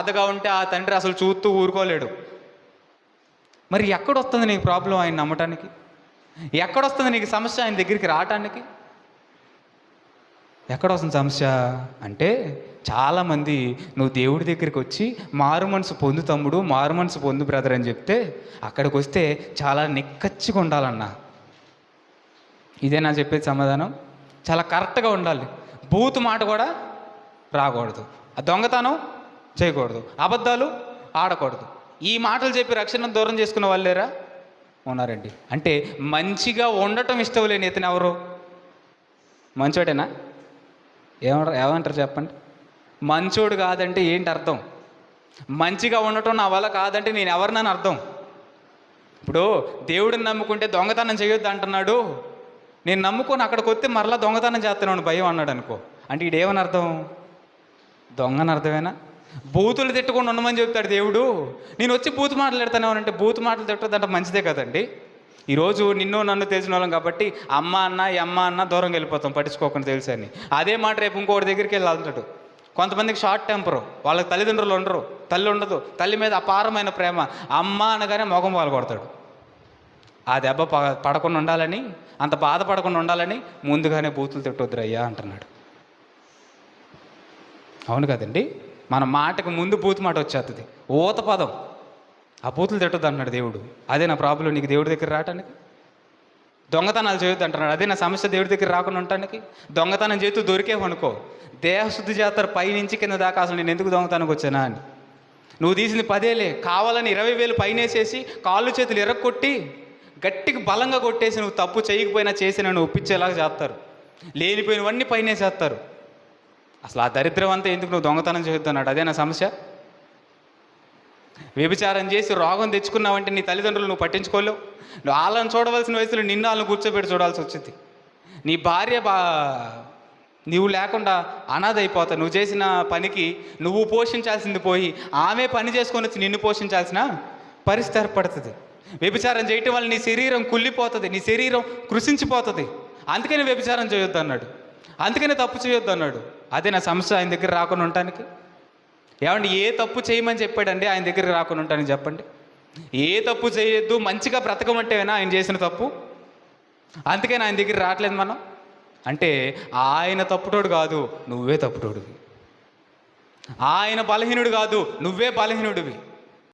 బాధగా ఉంటే ఆ తండ్రి అసలు చూస్తూ ఊరుకోలేడు. మరి ఎక్కడొస్తుంది నీకు ప్రాబ్లం ఆయన నమ్మటానికి? ఎక్కడొస్తుంది నీకు సమస్య ఆయన దగ్గరికి రావటానికి? ఎక్కడ వస్తుంది సమస్య అంటే చాలామంది నువ్వు దేవుడి దగ్గరికి వచ్చి మారు మనసు పొందు తమ్ముడు మారు మనసు పొందు బ్రదర్ అని చెప్తే అక్కడికి వస్తే చాలా నిక్కచ్చిగా ఉండాలన్నా. ఇదే నా చెప్పేది సమాధానం. చాలా కరెక్ట్గా ఉండాలి. బూత్ మాట కూడా రాకూడదు. ఆ దొంగతనం చేయకూడదు. అబద్ధాలు ఆడకూడదు. ఈ మాటలు చెప్పి రక్షణ దూరం చేసుకున్న వాళ్ళు లేరా? ఉన్నారండి అంటే మంచిగా ఉండటం ఇష్టం లేని ఇతను ఎవరు? మంచోడేనా? ఏమంటారు? ఏమంటారు చెప్పండి? మంచోడు కాదంటే ఏంటి అర్థం? మంచిగా ఉండటం నా వల్ల కాదంటే నేను ఎవరినని అర్థం? ఇప్పుడు దేవుడిని నమ్ముకుంటే దొంగతనం చేయొద్దు అంటున్నాడు. నేను నమ్ముకొని అక్కడికి వస్తే మరలా దొంగతనం చేస్తున్నాను భయం అన్నాడు అనుకో. అంటే ఇడేమని అర్థం? దొంగని అర్థమేనా? బూతులు తిట్టకుండా ఉండమని చెప్తాడు దేవుడు. నేను వచ్చి బూతు మాటలు అంటే బూతు మాటలు తిట్టదంటే మంచిదే కదండి. ఈరోజు నిన్ను నన్ను తెలిసిన వాళ్ళం కాబట్టి అమ్మ అన్న అమ్మ అన్న దూరం వెళ్ళిపోతాం పట్టించుకోకుండా తెలుసు అని. అదే మాట రేపు ఇంకోటి దగ్గరికి వెళ్ళి వెళ్తాడు కొంతమందికి షార్ట్ టెంపరు వాళ్ళకి తల్లిదండ్రులు ఉండరు తల్లి ఉండదు తల్లి మీద అపారమైన ప్రేమ. అమ్మ అనగానే మొగం పాలు కొడతాడు. ఆ దెబ్బ ప- పడకుండా ఉండాలని అంత బాధపడకుండా ఉండాలని ముందుగానే బూతులు తిట్టొద్దురయ్యా అంటున్నాడు. అవును కదండి? మన మాటకు ముందు బూతు మాట వచ్చేస్తుంది ఊత పదం. ఆ పూతులు తిట్టద్దు అంటున్నాడు దేవుడు. అదే నా ప్రాబ్లం నీకు దేవుడి దగ్గర రావటానికి? దొంగతనాలు చేయొద్దు అంటున్నాడు. అదే నా సమస్య దేవుడి దగ్గర రాకుండా ఉండటానికి? దొంగతనం చేస్తూ దొరికేవనుకో దేహశుద్ధి చేస్తారు పైనుంచి కింద దాకా అసలు నేను ఎందుకు దొంగతనానికి వచ్చానా అని. నువ్వు తీసింది పదేలే. కావాలని ఇరవై వేలు పైనేసేసి కాళ్ళు చేతులు ఎర్రగొట్టి గట్టికి బలంగా కొట్టేసి నువ్వు తప్పు చేయకపోయినా చేసి నన్ను ఒప్పించేలాగా చేస్తారు. లేనిపోయినవన్నీ పైనేసేస్తారు. అసలు ఆ దరిద్రం అంతా ఎందుకు నువ్వు దొంగతనం చేస్తున్నాడు? అదే నా సమస్య. వ్యభిచారం చేసి రోగం తెచ్చుకున్నావంటే నీ తల్లిదండ్రులు నువ్వు పట్టించుకోలేవు. నువ్వు వాళ్ళని చూడవలసిన వయసులో నిన్ను వాళ్ళని కూర్చోబెట్టి చూడాల్సి వచ్చింది. నీ భార్య బా నువ్వు లేకుండా అనాథ అయిపోతావు నువ్వు చేసిన పనికి నువ్వు పోషించాల్సింది పోయి ఆమె పని చేసుకొని వచ్చి నిన్ను పోషించాల్సిన పరిస్థితి ఏర్పడుతుంది. వ్యభిచారం చేయటం వల్ల నీ శరీరం కుళ్ళిపోతుంది. నీ శరీరం కృషించిపోతుంది. అందుకని వ్యభిచారం చేయొద్దు అన్నాడు. అందుకనే తప్పు చేయొద్దు అన్నాడు. అదే నా సమస్య ఆయన దగ్గర రాకుండా ఉండటానికి. ఏమండి ఏ తప్పు చేయమని చెప్పాడండి ఆయన దగ్గరికి రాకుండా ఉంటానని చెప్పండి. ఏ తప్పు చేయొద్దు మంచిగా బ్రతకమంటేనా ఆయన చేసిన తప్పు? అందుకని ఆయన దగ్గర రావట్లేదు మనం. అంటే ఆయన తప్పుటోడు కాదు నువ్వే తప్పుటోడివి. ఆయన బలహీనుడు కాదు నువ్వే బలహీనుడివి.